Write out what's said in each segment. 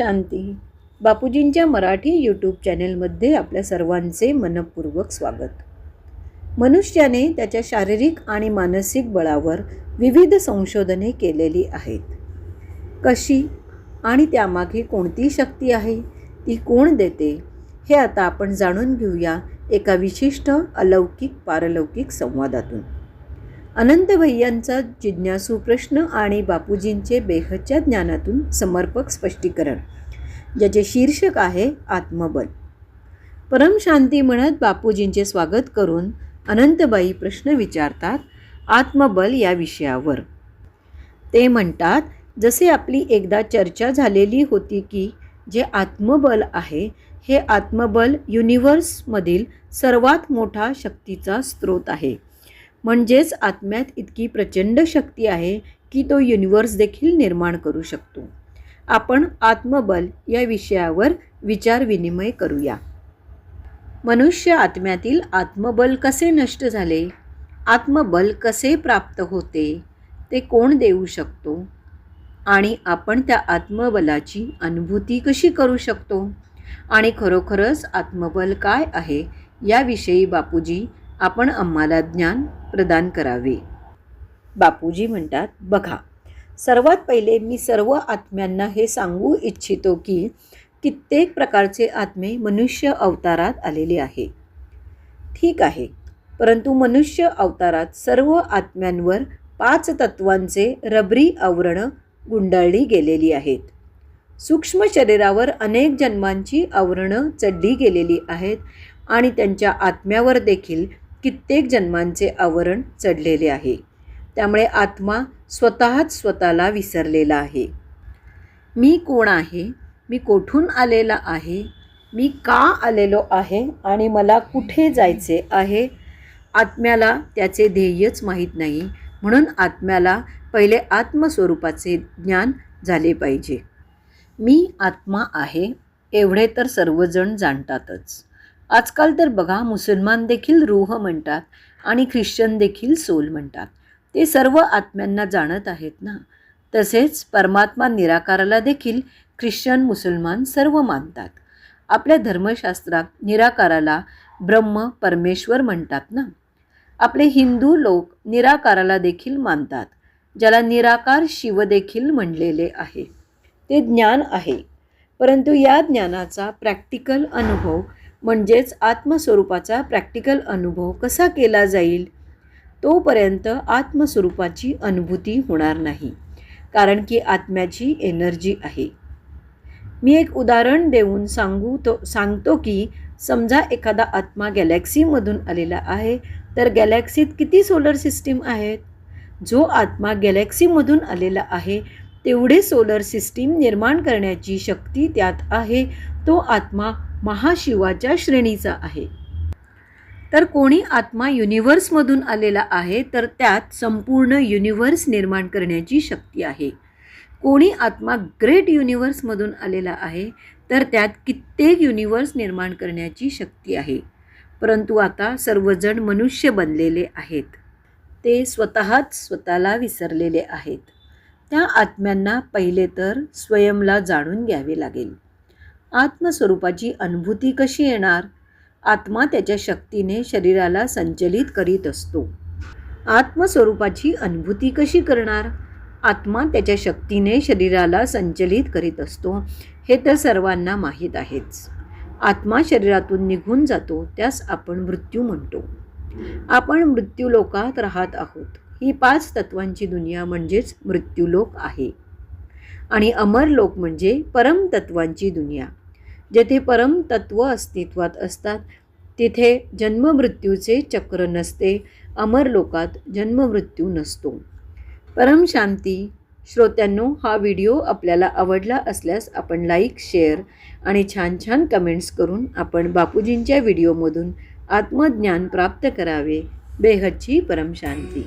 शांती. बापूजींच्या मराठी यूट्यूब चॅनेलमध्ये आपल्या सर्वांचे मनपूर्वक स्वागत. मनुष्याने त्याच्या शारीरिक आणि मानसिक बळावर विविध संशोधने केलेली आहेत. कशी आणि त्यामागे कोणती शक्ती आहे? ती कोण देते? हे आता आपण जाणून घेऊया एका विशिष्ट अलौकिक पारलौकिक संवादातून. अनंत भैयांचा जिज्ञासू प्रश्न आणि बापूजींचे बेहच्या ज्ञानातून समर्पक स्पष्टीकरण ज्याचे शीर्षक आहे आत्मबल. परमशांती म्हणत बापूजींचे स्वागत करून अनंतबाई प्रश्न विचारतात आत्मबल या विषयावर. ते म्हणतात जसे आपली एकदा चर्चा झालेली होती की जे आत्मबल आहे हे आत्मबल युनिव्हर्समधील सर्वात मोठा शक्तीचा स्रोत आहे. म्हणजेच आत्म्यात इतकी प्रचंड शक्ती आहे की तो युनिव्हर्स देखील निर्माण करू शकतो. आपण आत्मबल या विषयावर विचारविनिमय करूया. मनुष्य आत्म्यातील आत्मबल कसे नष्ट झाले? आत्मबल कसे प्राप्त होते? ते कोण देऊ शकतो? आणि आपण त्या आत्मबलाची अनुभूती कशी करू शकतो? आणि खरोखरच आत्मबल काय आहे? याविषयी बापूजी आपण आम्हाला ज्ञान प्रदान करावे. बापूजी म्हणतात बघा सर्वात पहिले मी सर्व आत्म्यांना हे सांगू इच्छितो की कित्येक प्रकारचे आत्मे मनुष्य अवतारात आलेले आहे. ठीक आहे परंतु मनुष्य अवतारात सर्व आत्म्यांवर पाच तत्वांचे रबरी आवरणं गुंडाळली गेलेली आहेत. सूक्ष्म शरीरावर अनेक जन्मांची आवरणं चढली गेलेली आहेत आणि त्यांच्या आत्म्यावर देखील कित्येक जन्मांचे आवरण चढलेले आहे. त्यामुळे आत्मा स्वतःच स्वतःला विसरलेला आहे. मी कोण आहे? मी कोठून आलेला आहे? मी का आलेलो आहे? आणि मला कुठे जायचे आहे? आत्म्याला त्याचे ध्येयच माहीत नाही. म्हणून आत्म्याला पहिले आत्मस्वरूपाचे ज्ञान झाले पाहिजे. मी आत्मा आहे एवढे तर सर्वजण जाणतातच. आजकाल तर बघा मुसलमान देखील रूह म्हणतात आणि ख्रिश्चन देखील सोल म्हणतात. ते सर्व आत्म्यांना जाणत आहेत ना? तसेच परमात्मा निराकाराला देखील ख्रिश्चन मुसलमान सर्व मानतात. आपल्या धर्मशास्त्रात निराकाराला ब्रह्म परमेश्वर म्हणतात ना? आपले हिंदू लोक निराकाराला देखील मानतात ज्याला निराकार शिव देखील म्हणलेले आहे. ते ज्ञान आहे परंतु या ज्ञानाचा प्रॅक्टिकल अनुभव म्हणजेच आत्मस्वरूपाचा प्रॅक्टिकल अनुभव कसा केला जाईल? तोपर्यंत आत्मस्वरूपाची अनुभूती होणार नाही कारण की आत्म्याची एनर्जी आहे. मी एक उदाहरण देऊन सांगू तो सांगतो की समजा एखादा आत्मा गॅलेक्सीमधून आलेला आहे तर गॅलेक्सीत किती सोलर सिस्टीम आहेत? जो आत्मा गॅलेक्सीमधून आलेला आहे तेवढे सोलर सिस्टीम निर्माण करण्याची शक्ती त्यात आहे तो आत्मा महाशिवाच्या श्रेणीचा आहे. तर कोणी आत्मा युनिव्हर्समधून आलेला आहे तर त्यात संपूर्ण युनिव्हर्स निर्माण करण्याची शक्ती आहे. कोणी आत्मा ग्रेट युनिव्हर्समधून आलेला आहे तर त्यात कित्येक युनिव्हर्स निर्माण करण्याची शक्ती आहे. परंतु आता सर्वजण मनुष्य बनलेले आहेत. ते स्वतःच स्वतःला विसरलेले आहेत. त्या आत्म्यांना पहिले तर स्वयंला जाणून घ्यावे लागेल. आत्मस्वरूपाची अनुभूती कशी येणार? आत्मा त्याच्या शक्तीने शरीराला संचलित करीत असतो. आत्मस्वरूपाची अनुभूती कशी करणार? आत्मा त्याच्या शक्तीने शरीराला संचलित करीत असतो हे तर सर्वांना माहीत आहेच. आत्मा शरीरातून निघून जातो त्यास आपण मृत्यू म्हणतो. आपण मृत्यूलोकात राहत आहोत. ही पाच तत्वांची दुनिया म्हणजेच मृत्यूलोक आहे. आणि अमर लोक म्हणजे परमतत्वांची दुनिया. जेथे परमतत्व अस्तित्वात असतात तिथे जन्ममृत्यूचे चक्र नसते अमर लोकात जन्ममृत्यू नसतो. परमशांती श्रोत्यांनो हा व्हिडिओ आपल्याला आवडला असल्यास आपण लाईक शेअर आणि छान छान कमेंट्स करून आपण बापूजींच्या व्हिडिओमधून आत्मज्ञान प्राप्त करावे. बेहदची परमशांती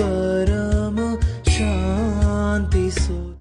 परम शांति सो